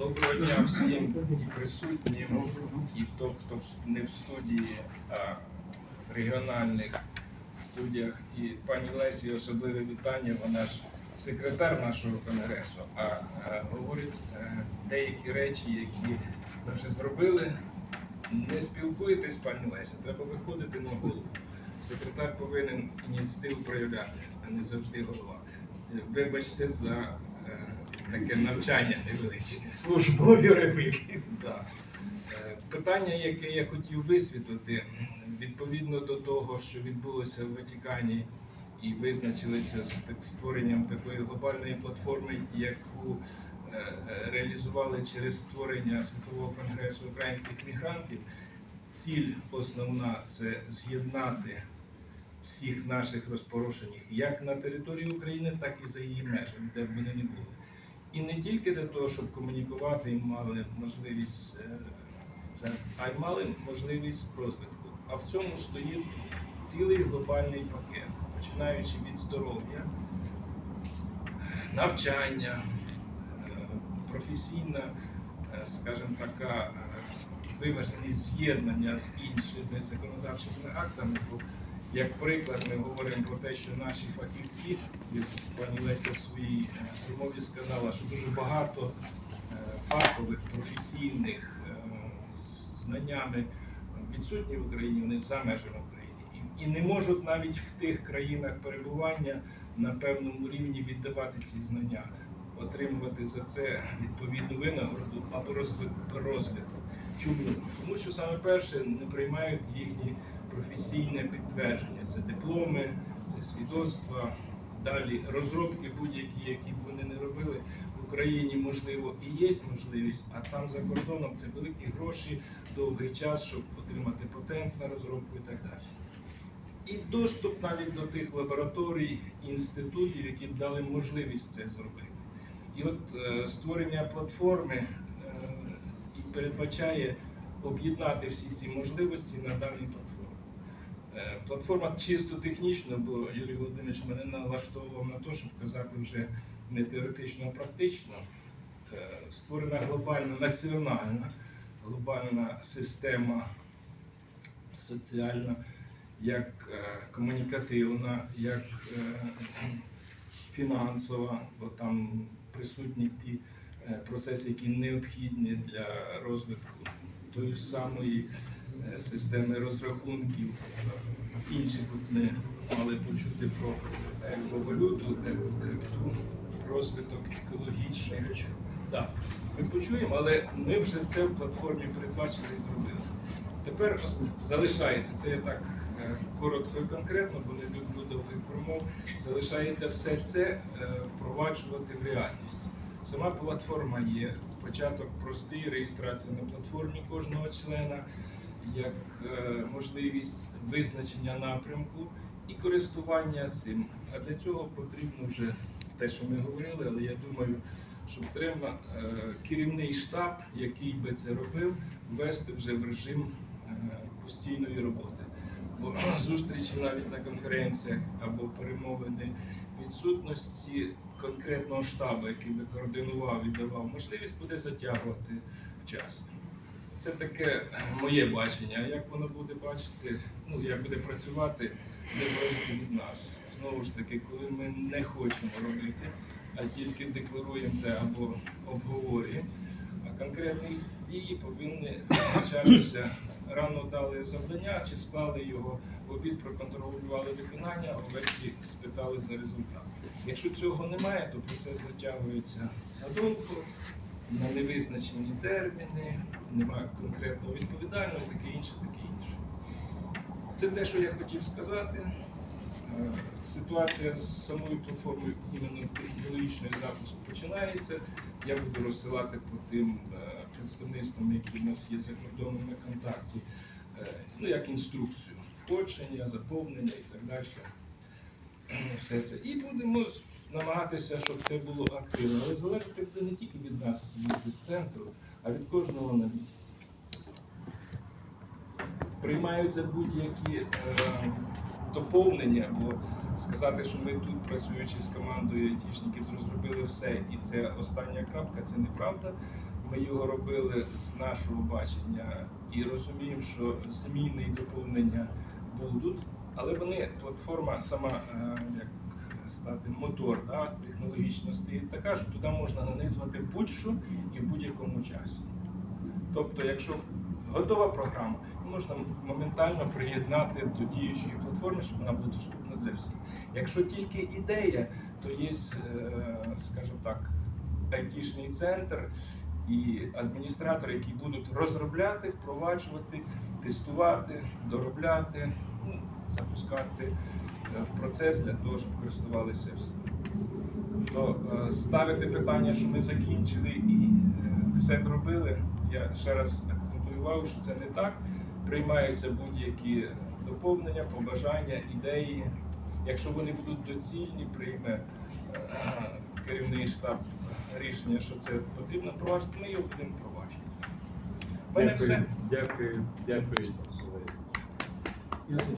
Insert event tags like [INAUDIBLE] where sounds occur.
Доброго дня всім і присутнім, і хто, хто не в студії, а в регіональних студіях. І пані Лесі особливе вітання, вона ж секретар нашого конгресу, а, е, говорить е, деякі речі, які ми вже зробили. Не спілкуєтесь, пані Леся, треба виходити на голову. Секретар повинен ініціативу проявляти, а не завжди голова. Вибачте за таке навчання. Службові репліки. Да. Е, Питання, яке я хотів висвітлити, відповідно до того, що відбулося в Ватикані, і визначилися з створенням такої глобальної платформи, яку е, е, реалізували через створення Світового конгресу українських мігрантів. Ціль основна це з'єднати всіх наших розпорошених як на території України, так і за її межами, де б вони не були. І не тільки для того, щоб комунікувати і мали можливість, е, а й мали можливість розвитку. А в цьому стоїть цілий глобальний пакет, починаючи від здоров'я, навчання, е, професійна, е, скажімо така, виваженість з'єднання з іншими законодавчими актами. Як приклад, ми говоримо про те, що наші фахівці, і пані Леся в своїй е, промові сказала, що дуже багато е, фахових, професійних е, знаннями відсутні в Україні, вони за межами України. І, не можуть навіть в тих країнах перебування на певному рівні віддавати ці знання, отримувати за це відповідну винагороду або розви- розвиток. Чому? Тому що саме перше не приймають їхні професійне підтвердження. Це дипломи, це свідоцтва, далі розробки будь-які, які б вони не робили. В Україні можливо і є можливість, а там за кордоном це великі гроші, довгий час, щоб отримати патент на розробку і так далі. І доступ навіть до тих лабораторій, інститутів, які б дали можливість це зробити. І от е, створення платформи е, передбачає об'єднати всі ці можливості на даній платформі. Е, Платформа чисто технічна, бо Юрій Володимирович мене налаштовував на те, щоб казати вже не теоретично, а практично. Е, Створена глобальна національна глобальна система соціальна, як е, комунікативна, як фінансова, бо там присутні ті процеси, які необхідні для розвитку тої самої системи розрахунків. Інші тут не мали почути про еквалюту, екокрипту, розвиток екологічних. Так, ми почуємо, але ми вже це в платформі передбачили і зробили. Тепер залишається, це я так е, коротко і конкретно, бо не люблю довгих промов. Залишається все це е, впроваджувати в реальність. Сама платформа є. Початок простий, реєстрація на платформі кожного члена, як е, можливість визначення напрямку і користування цим. А для цього потрібно вже те, що ми говорили, але я думаю, що треба керівний штаб, який би це робив, ввести вже в режим е, постійної роботи. Бо [CLEARS THROAT] зустрічі навіть на конференціях або перемовини відсутності конкретного штабу, який би координував і давав можливість, буде затягувати час. Це таке моє бачення. Як воно буде бачити, ну як буде працювати, не залежить від нас. Знову ж таки, коли ми не хочемо робити, а тільки декларуємо те або обговорюємо, а конкретні дії повинні визначатися. Рано дали завдання, чи склали його в обід, проконтролювали виконання, а ввечері спитали за результат. Якщо цього немає, то процес затягується надовго, на невизначені терміни, немає конкретного відповідального, таке інше, таке інше. Це те, що я хотів сказати. Е, Ситуація з самою платформою іменно технологічної запуску починається. Я буду розсилати по тим е, представництвам, які в нас є за кордоном на контакті, е, ну як інструкцію, входження, заповнення і так далі. Все це. І будемо намагатися, щоб це було активно. Але залежати буде не тільки від нас з центру, а від кожного на місці. Приймаються будь-які е, доповнення, бо сказати, що ми тут, працюючи з командою айтішників, зробили все, і це остання крапка, це неправда. Ми його робили з нашого бачення і розуміємо, що зміни і доповнення будуть, але вони платформа сама е, як стати мотор да, технологічно стоїть така, що туди можна нанизувати будь-що і в будь-якому часі. Тобто, якщо готова програма, можна моментально приєднати до діючої платформи, щоб вона була доступна для всіх. Якщо тільки ідея, то є, е, скажімо так, айтішний центр і адміністратори, які будуть розробляти, впроваджувати, тестувати, доробляти, ну, запускати процес для того, щоб користувалися всі. То е, ставити питання, що ми закінчили і е, все зробили. Я ще раз акцентую увагу, що це не так. Приймаються будь-які доповнення, побажання, ідеї. Якщо вони будуть доцільні, прийме е, керівний штаб рішення, що це потрібно впроваджувати, ми його будемо впроваджувати. У мене все. Дякую, дякую, дякую.